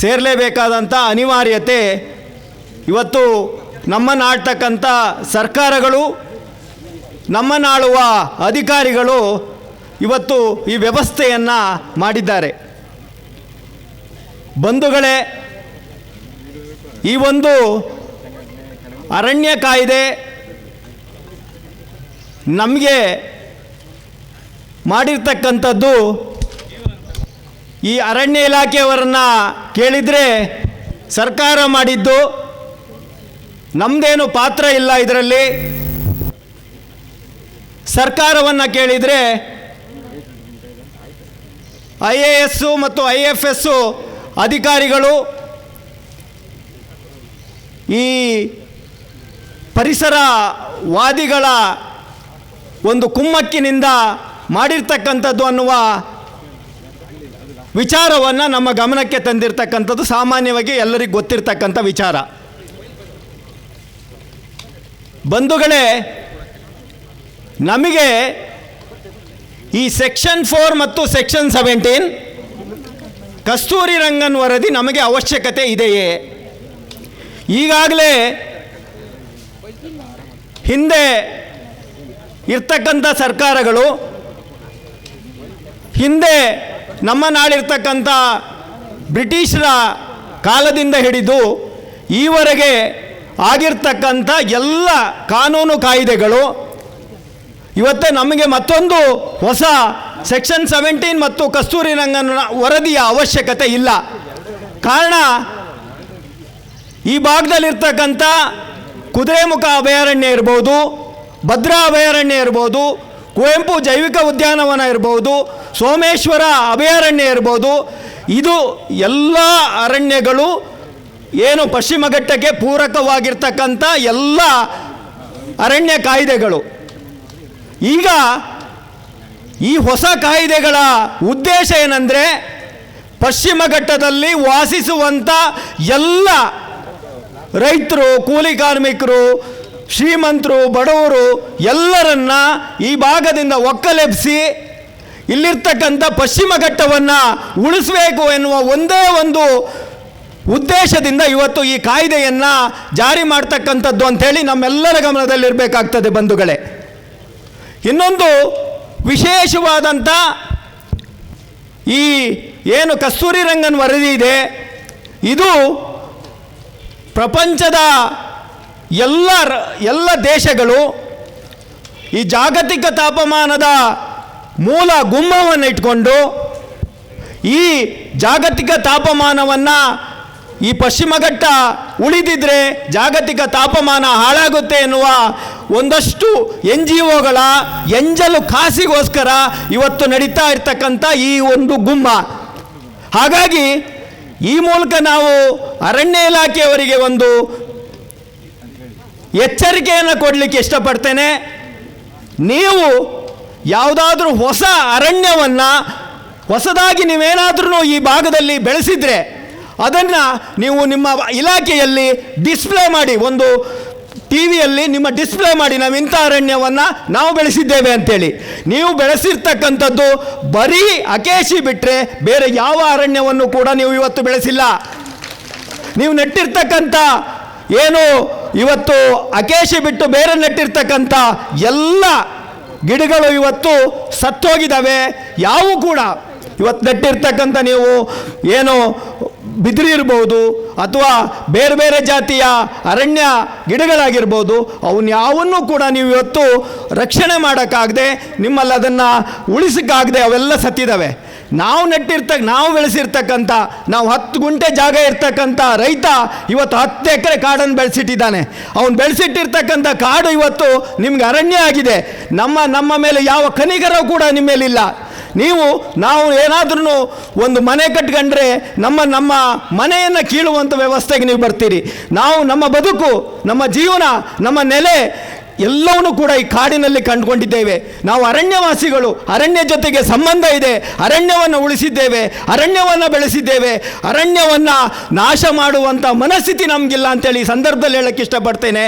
ಸೇರಲೇಬೇಕಾದಂಥ ಅನಿವಾರ್ಯತೆ ಇವತ್ತು ನಮ್ಮನ್ನಾಡ್ತಕ್ಕಂಥ ಸರ್ಕಾರಗಳು ನಮ್ಮನ್ನಾಳುವ ಅಧಿಕಾರಿಗಳು ಇವತ್ತು ಈ ವ್ಯವಸ್ಥೆಯನ್ನು ಮಾಡಿದ್ದಾರೆ. ಬಂಧುಗಳೇ, ಈ ಒಂದು ಅರಣ್ಯ ಕಾಯ್ದೆ ನಮಗೆ ಮಾಡಿರ್ತಕ್ಕಂಥದ್ದು ಈ ಅರಣ್ಯ ಇಲಾಖೆಯವರನ್ನು ಕೇಳಿದರೆ ಸರ್ಕಾರ ಮಾಡಿದ್ದು ನಮ್ಮದೇನು ಪಾತ್ರ ಇಲ್ಲ ಇದರಲ್ಲಿ. ಸರ್ಕಾರವನ್ನು ಕೇಳಿದರೆ ಐ ಎ ಎಸ್ಸು ಮತ್ತು ಐ ಎಫ್ ಎಸ್ಸು ಅಧಿಕಾರಿಗಳು ಈ ಪರಿಸರವಾದಿಗಳ ಒಂದು ಕುಮ್ಮಕ್ಕಿನಿಂದ ಮಾಡಿರ್ತಕ್ಕಂಥದ್ದು ಅನ್ನುವ ವಿಚಾರವನ್ನು ನಮ್ಮ ಗಮನಕ್ಕೆ ತಂದಿರತಕ್ಕಂಥದ್ದು ಸಾಮಾನ್ಯವಾಗಿ ಎಲ್ಲರಿಗೂ ಗೊತ್ತಿರ್ತಕ್ಕಂಥ ವಿಚಾರ. ಬಂಧುಗಳೇ, ನಮಗೆ ಈ ಸೆಕ್ಷನ್ ಫೋರ್ ಮತ್ತು ಸೆಕ್ಷನ್ ಸೆವೆಂಟೀನ್ ಕಸ್ತೂರಿ ರಂಗನ್ ವರದಿ ನಮಗೆ ಅವಶ್ಯಕತೆ ಇದೆಯೇ? ಈಗಾಗಲೇ ಹಿಂದೆ ಇರ್ತಕ್ಕಂಥ ಸರ್ಕಾರಗಳು ಹಿಂದೆ ನಮ್ಮ ನಾಳಿರ್ತಕ್ಕಂಥ ಬ್ರಿಟಿಷರ ಕಾಲದಿಂದ ಹಿಡಿದು ಈವರೆಗೆ ಆಗಿರ್ತಕ್ಕಂಥ ಎಲ್ಲ ಕಾನೂನು ಕಾಯಿದೆಗಳು, ಇವತ್ತೇ ನಮಗೆ ಮತ್ತೊಂದು ಹೊಸ ಸೆಕ್ಷನ್ ಸೆವೆಂಟೀನ್ ಮತ್ತು ಕಸ್ತೂರಿ ರಂಗನ ವರದಿಯ ಅವಶ್ಯಕತೆ ಇಲ್ಲ. ಕಾರಣ, ಈ ಭಾಗದಲ್ಲಿರ್ತಕ್ಕಂಥ ಕುದುರೆಮುಖ ಅಭಯಾರಣ್ಯ ಇರ್ಬೋದು, ಭದ್ರಾ ಅಭಯಾರಣ್ಯ ಇರ್ಬೋದು, ಕುವೆಂಪು ಜೈವಿಕ ಉದ್ಯಾನವನ ಇರ್ಬೋದು ಸೋಮೇಶ್ವರ ಅಭಯಾರಣ್ಯ ಇರ್ಬೋದು. ಇದು ಎಲ್ಲ ಅರಣ್ಯಗಳು ಏನು ಪಶ್ಚಿಮ ಘಟ್ಟಕ್ಕೆ ಪೂರಕವಾಗಿರ್ತಕ್ಕಂಥ ಎಲ್ಲ ಅರಣ್ಯ ಕಾಯ್ದೆಗಳು. ಈಗ ಈ ಹೊಸ ಕಾಯ್ದೆಗಳ ಉದ್ದೇಶ ಏನಂದರೆ ಪಶ್ಚಿಮ ಘಟ್ಟದಲ್ಲಿ ವಾಸಿಸುವಂಥ ಎಲ್ಲ ರೈತರು, ಕೂಲಿ ಕಾರ್ಮಿಕರು, ಶ್ರೀಮಂತರು, ಬಡವರು ಎಲ್ಲರನ್ನ ಈ ಭಾಗದಿಂದ ಒಕ್ಕಲೆಬ್ಸಿ ಇಲ್ಲಿರ್ತಕ್ಕಂಥ ಪಶ್ಚಿಮ ಘಟ್ಟವನ್ನು ಉಳಿಸಬೇಕು ಎನ್ನುವ ಒಂದೇ ಒಂದು ಉದ್ದೇಶದಿಂದ ಇವತ್ತು ಈ ಕಾಯ್ದೆಯನ್ನು ಜಾರಿ ಮಾಡ್ತಕ್ಕಂಥದ್ದು ಅಂಥೇಳಿ ನಮ್ಮೆಲ್ಲರ ಗಮನದಲ್ಲಿರಬೇಕಾಗ್ತದೆ ಬಂಧುಗಳೇ. ಇನ್ನೊಂದು ವಿಶೇಷವಾದಂಥ ಈ ಏನು ಕಸ್ತೂರಿ ರಂಗನ್ ವರದಿ ಇದೆ. ಇದು ಪ್ರಪಂಚದ ಎಲ್ಲ ಎಲ್ಲ ದೇಶಗಳು ಈ ಜಾಗತಿಕ ತಾಪಮಾನದ ಮೂಲ ಗುಮ್ಮವನ್ನು ಇಟ್ಕೊಂಡು ಈ ಜಾಗತಿಕ ತಾಪಮಾನವನ್ನು ಈ ಪಶ್ಚಿಮ ಘಟ್ಟ ಉಳಿದಿದ್ರೆ ಜಾಗತಿಕ ತಾಪಮಾನ ಹಾಳಾಗುತ್ತೆ ಎನ್ನುವ ಒಂದಷ್ಟು ಎನ್ ಜಿ ಒಗಳ ಎಂಜಲು ಕಾಸಿಗೋಸ್ಕರ ಇವತ್ತು ನಡೀತಾ ಇರ್ತಕ್ಕಂಥ ಈ ಒಂದು ಗುಮ್ಮ. ಹಾಗಾಗಿ ಈ ಮೂಲಕ ನಾವು ಅರಣ್ಯ ಇಲಾಖೆಯವರಿಗೆ ಒಂದು ಎಚ್ಚರಿಕೆಯನ್ನು ಕೊಡಲಿಕ್ಕೆ ಇಷ್ಟಪಡ್ತೇನೆ. ನೀವು ಯಾವುದಾದ್ರೂ ಹೊಸ ಅರಣ್ಯವನ್ನು ಹೊಸದಾಗಿ ನೀವೇನಾದ್ರೂ ಈ ಭಾಗದಲ್ಲಿ ಬೆಳೆಸಿದರೆ ಅದನ್ನು ನೀವು ನಿಮ್ಮ ಇಲಾಖೆಯಲ್ಲಿ ಡಿಸ್ಪ್ಲೇ ಮಾಡಿ, ಒಂದು ಟಿ ವಿಯಲ್ಲಿ ನಿಮ್ಮ ಡಿಸ್ಪ್ಲೇ ಮಾಡಿ, ನಾವು ಇಂಥ ಅರಣ್ಯವನ್ನು ನಾವು ಬೆಳೆಸಿದ್ದೇವೆ ಅಂತೇಳಿ. ನೀವು ಬೆಳೆಸಿರ್ತಕ್ಕಂಥದ್ದು ಬರೀ ಅಕೇಶಿ ಬಿಟ್ಟರೆ ಬೇರೆ ಯಾವ ಅರಣ್ಯವನ್ನು ಕೂಡ ನೀವು ಇವತ್ತು ಬೆಳೆಸಿಲ್ಲ. ನೀವು ನೆಟ್ಟಿರ್ತಕ್ಕಂಥ ಏನು ಇವತ್ತು ಅಕೇಶಿ ಬಿಟ್ಟು ಬೇರೆ ನೆಟ್ಟಿರ್ತಕ್ಕಂಥ ಎಲ್ಲ ಗಿಡಗಳು ಇವತ್ತು ಸತ್ತೋಗಿದ್ದಾವೆ ಯಾವು ಕೂಡ. ಇವತ್ತು ನೆಟ್ಟಿರ್ತಕ್ಕಂಥ ನೀವು ಏನು ಬಿದಿರು ಇರ್ಬೋದು ಅಥವಾ ಬೇರೆ ಬೇರೆ ಜಾತಿಯ ಅರಣ್ಯ ಗಿಡಗಳಾಗಿರ್ಬೋದು ಯಾವನ್ನು ಕೂಡ ನೀವು ಇವತ್ತು ರಕ್ಷಣೆ ಮಾಡೋಕ್ಕಾಗದೆ, ನಿಮ್ಮಲ್ಲಿ ಅದನ್ನು ಉಳಿಸೋಕ್ಕಾಗದೆ ಅವೆಲ್ಲ ಸತ್ತಿದ್ದಾವೆ. ನಾವು ನೆಟ್ಟಿರ್ತಕ್ಕ ನಾವು ಬೆಳೆಸಿರ್ತಕ್ಕಂಥ, ನಾವು ಹತ್ತು ಗುಂಟೆ ಜಾಗ ಇರ್ತಕ್ಕಂಥ ರೈತ ಇವತ್ತು ಹತ್ತು ಎಕರೆ ಕಾಡನ್ನು ಬೆಳೆಸಿಟ್ಟಿದ್ದಾನೆ. ಅವನು ಬೆಳೆಸಿಟ್ಟಿರ್ತಕ್ಕಂಥ ಕಾಡು ಇವತ್ತು ನಿಮ್ಗೆ ಅರಣ್ಯ ಆಗಿದೆ. ನಮ್ಮ ನಮ್ಮ ಮೇಲೆ ಯಾವ ಕನಿಗರ ಕೂಡ ನಿಮ್ಮ ಮೇಲಿಲ್ಲ. ನೀವು, ನಾವು ಏನಾದ್ರೂ ಒಂದು ಮನೆ ಕಟ್ಕೊಂಡ್ರೆ ನಮ್ಮ ನಮ್ಮ ಮನೆಯನ್ನು ಕೀಳುವಂಥ ವ್ಯವಸ್ಥೆಗೆ ನೀವು ಬರ್ತೀರಿ. ನಾವು ನಮ್ಮ ಬದುಕು, ನಮ್ಮ ಜೀವನ, ನಮ್ಮ ನೆಲೆ ಎಲ್ಲವನ್ನೂ ಕೂಡ ಈ ಕಾಡಿನಲ್ಲಿ ಕಂಡುಕೊಂಡಿದ್ದೇವೆ. ನಾವು ಅರಣ್ಯವಾಸಿಗಳು, ಅರಣ್ಯ ಜೊತೆಗೆ ಸಂಬಂಧ ಇದೆ. ಅರಣ್ಯವನ್ನು ಉಳಿಸಿದ್ದೇವೆ, ಅರಣ್ಯವನ್ನು ಬೆಳೆಸಿದ್ದೇವೆ. ಅರಣ್ಯವನ್ನು ನಾಶ ಮಾಡುವಂಥ ಮನಸ್ಥಿತಿ ನಮಗಿಲ್ಲ ಅಂತೇಳಿ ಈ ಸಂದರ್ಭದಲ್ಲಿ ಹೇಳಕ್ಕೆ ಇಷ್ಟಪಡ್ತೇನೆ.